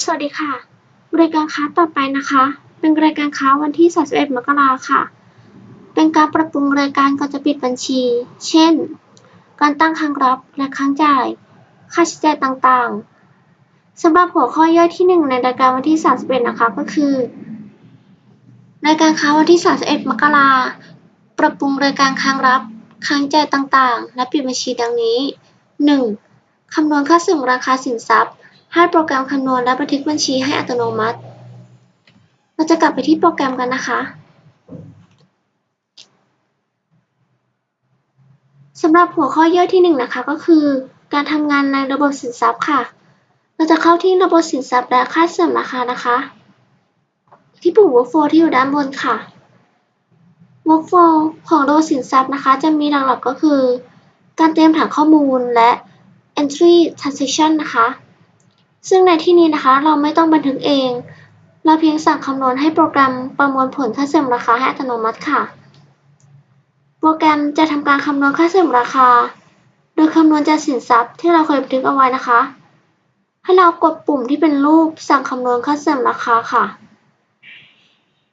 สวัสดีค่ะรายการค้าต่อไปนะคะ เป็นรายการค้าวันที่ 31 มกราค่ะ เป็นการปรับปรุงรายการก่อนจะปิดบัญชี เช่น การตั้งค้างรับและค้างจ่าย ค่าใช้จ่ายต่างๆสำหรับหัวข้อย่อยที่ 1 ในรายการวันที่ 31 นะคะก็คือ รายการค้าวันที่ 31 มกราปรับปรุงรายการค้างรับค้างจ่ายต่างๆ และปิดบัญชีดังนี้ 1. คำนวณค่าเสื่อมราคาสินทรัพย์ ให้โปรแกรมคำนวณและบันทึกบัญชีให้อัตโนมัติ เราจะกลับไปที่โปรแกรมกันนะคะสำหรับหัวข้อย่อยที่หนึ่งนะคะก็คือ การทำงานในระบบสินทรัพย์ค่ะ เราจะเข้าที่ระบบสินทรัพย์และค่าเสื่อมราคานะคะ ที่ปุ่ม workflow ที่อยู่ด้านบนค่ะ workflow ของระบบสินทรัพย์นะคะ จะมีหลักๆก็คือ การเตรียมฐานข้อมูลและ entry transaction นะคะ ซึ่งในที่นี้นะคะ เราไม่ต้องบันทึกเอง เราเพียงสั่งคำนวณให้โปรแกรมประมวลผลค่าเสื่อมราคาให้อัตโนมัติค่ะ โปรแกรมจะทำการคำนวณค่าเสื่อมราคา โดยคำนวณจากสินทรัพย์ที่เราเคยบันทึกเอาไว้นะคะ ให้เรากดปุ่มที่เป็นรูปสั่งคำนวณค่าเสื่อมราคาค่ะ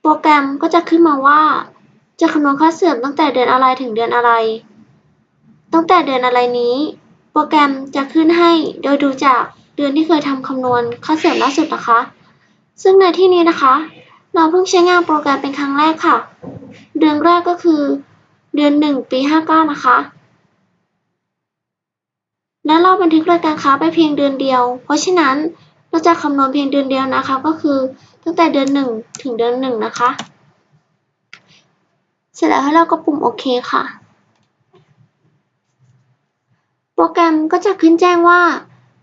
โปรแกรมก็จะขึ้นมาว่า จะคำนวณค่าเสื่อมตั้งแต่เดือนอะไรถึงเดือนอะไร ตั้งแต่เดือนอะไรนี้ โปรแกรมจะขึ้นให้โดยดูจาก เดือนที่เคยทำคำนวณค่าเสื่อมล่าสุดนะคะ ซึ่งในที่นี้นะคะ เราเพิ่งใช้งานโปรแกรมเป็นครั้งแรกค่ะ เดือนแรกก็คือ เดือนหนึ่งปีห้าก้านะคะ และเราบันทึกรายการค้าไปเพียงเดือนเดียว เพราะฉะนั้นเราจะคำนวณเพียงเดือนเดียวนะคะ ก็คือตั้งแต่เดือนหนึ่งถึงเดือนหนึ่งนะคะ เสร็จแล้วให้เราก็ปุ่มโอเคค่ะ โปรแกรมก็จะขึ้นแจ้งว่า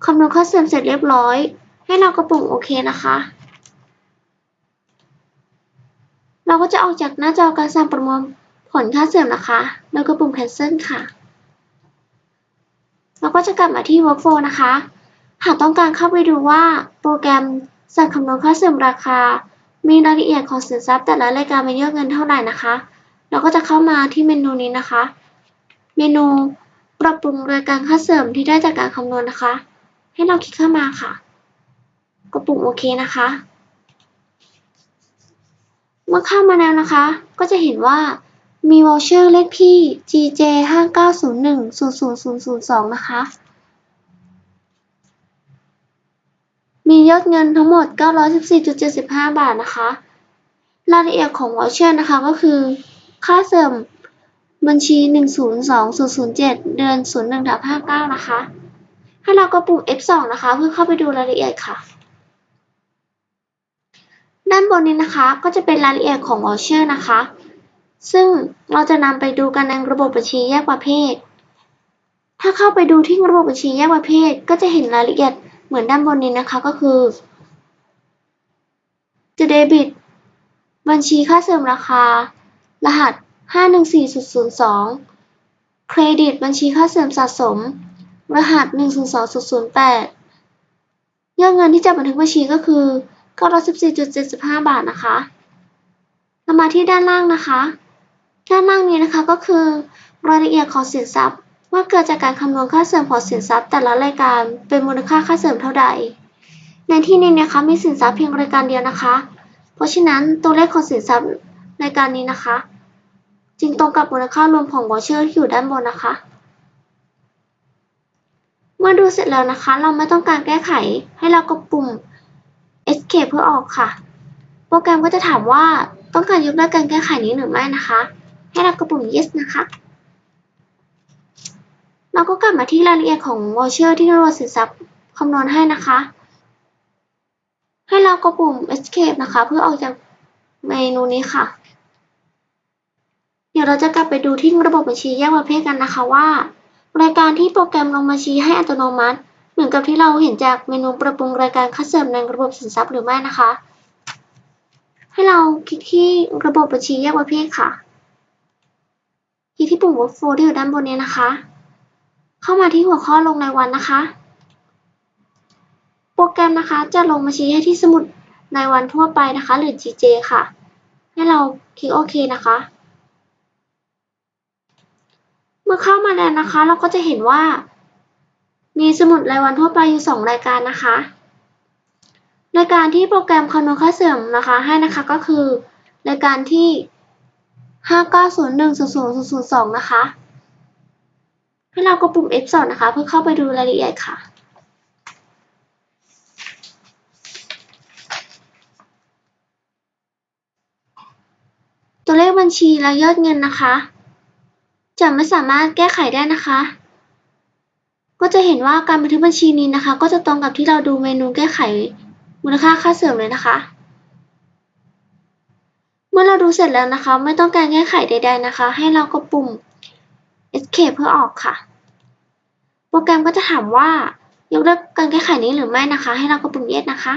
คำนวณค่าเสื่อมเสร็จเรียบร้อย ให้เราก็ปุ่มโอเคนะคะ เราก็จะออกจากหน้าจอการสั่งประมวลผลค่าเสื่อมนะคะ แล้วก็ปุ่ม cancel ค่ะ เราก็จะกลับมาที่ workflow นะคะ หากต้องการเข้าไปดูว่าโปรแกรมสั่งคำนวณค่าเสื่อมราคา มีรายละเอียดของสินทรัพย์แต่ละรายการเป็นยอดเงินเท่าไหร่นะคะ เราก็จะเข้ามาที่เมนูนี้นะคะ เมนูปรับปรุงรายการค่าเสื่อมที่ได้จากการคำนวณนะคะ ให้เราคลิกเข้ามาค่ะ กดปุ่มโอเคนะคะ เมื่อเข้ามาแล้วนะคะ ก็จะเห็นว่ามีวอลเชอร์เลขที่ GJ 5901 00002 นะคะ มียอดเงินทั้งหมด 914.75 บาทนะคะ รายละเอียดของวอลเชอร์นะคะก็คือ ค่าเสื่อมบัญชี 102007 เดือน 01ทับ59 นะคะ ให้เรากดปุ่ม F2 นะคะ เพื่อเข้าไปดูรายละเอียดค่ะ ด้านบนนี้นะคะก็จะเป็นรายละเอียดของวอลเชอร์นะคะ ซึ่งเราจะนำไปดูกันในระบบบัญชีแยกประเภท ถ้าเข้าไปดูที่ระบบบัญชีแยกประเภท ก็จะเห็นรายละเอียดเหมือนด้านบนนี้นะคะก็คือจะเดบิตบัญชีค่าเสื่อมราคา รหัส 514.02 เครดิตบัญชีค่าเสื่อมสะสม รหัส102008ยอดเงินที่จะบันทึกบัญชีก็คือ914.75บาทนะคะเรามาที่ด้านล่างนะคะ ด้านล่างนี้นะคะก็คือ รายละเอียดของสินทรัพย์ ว่าเกิดจากการคำนวณค่าเสื่อมของสินทรัพย์ แต่ละรายการเป็นมูลค่าค่าเสื่อมเท่าใด ในที่นี้นะคะมีสินทรัพย์เพียงรายการเดียวนะคะ เพราะฉะนั้นตัวเลขของสินทรัพย์รายการนี้นะคะ จึงตรงกับมูลค่ารวมของวอเชอร์ที่อยู่ด้านบนนะคะ มื่อดูเสร็จแล้วนะคะ เราไม่ต้องการแก้ไขให้เรากดปุ่ม Escape เพื่อออกค่ะ โปรแกรมก็จะถามว่าต้องการยกเลิกการแก้ไขนี้หรือไม่นะคะ ให้เรากดปุ่ม Yes นะคะ เราก็กลับมาที่รายละเอียดของวอเชอร์ที่เระบบสินทรัพย์คำนวณให้นะคะ ให้เรากดปุ่ม Escape นะคะ เพื่อออกจากเมนูนี้ค่ะ เดี๋ยวเราจะกลับไปดูที่ระบบบัญชีแยกประเภทกันนะคะว่า รายการที่โปรแกรมลงบัญชีให้อัตโนมัติ เหมือนกับที่เราเห็นจากเมนูปรับปรุงรายการค่าเสื่อมในระบบสินทรัพย์หรือไม่นะคะ ให้เราคลิกที่ระบบบัญชีแยกประเภทค่ะคลิกที่ปุ่ม workflow ที่อยู่ด้านบนนี้นะคะ เข้ามาที่หัวข้อลงรายวันนะคะ โปรแกรมนะคะจะลงบัญชีให้ที่สมุดรายวันทั่วไปนะคะ หรือ GJ ค่ะ ให้เราคลิกโอเคนะคะ มื่อเข้ามาแล้วนะคะ เราก็จะเห็นว่า มีสมุดรายวันทั่วไปอยู่ 2 รายการนะคะ รายการที่โปรแกรมคำนวณค่าเสื่อมนะคะให้นะคะก็คือ รายการที่ 59010002 นะคะ ให้เรากดปุ่ม F2 นะคะ เพื่อเข้าไปดูรายละเอียดค่ะตัวเลขบัญชีและยอดเงินนะคะ จะไม่สามารถแก้ไขได้นะคะ ก็จะเห็นว่าการบันทึกบัญชีนี้นะคะ ก็จะตรงกับที่เราดูเมนูแก้ไขมูลค่าค่าเสื่อมเลยนะคะ เมื่อเราดูเสร็จแล้วนะคะ ไม่ต้องการแก้ไขใด ๆนะคะ ให้เรากดปุ่ม Escape เพื่อออกค่ะ โปรแกรมก็จะถามว่ายกเลิกการแก้ไขนี้หรือไม่นะคะ ให้เรากดปุ่ม Yes นะคะ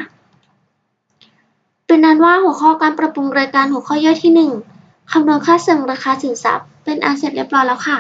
เป็นนั้นว่าหัวข้อการปรับปรุงรายการหัวข้อย่อยที่ 1 คำนวณค่าเสื่อมราคาสินทรัพย์เป็นอันเสร็จเรียบร้อยแล้วค่ะ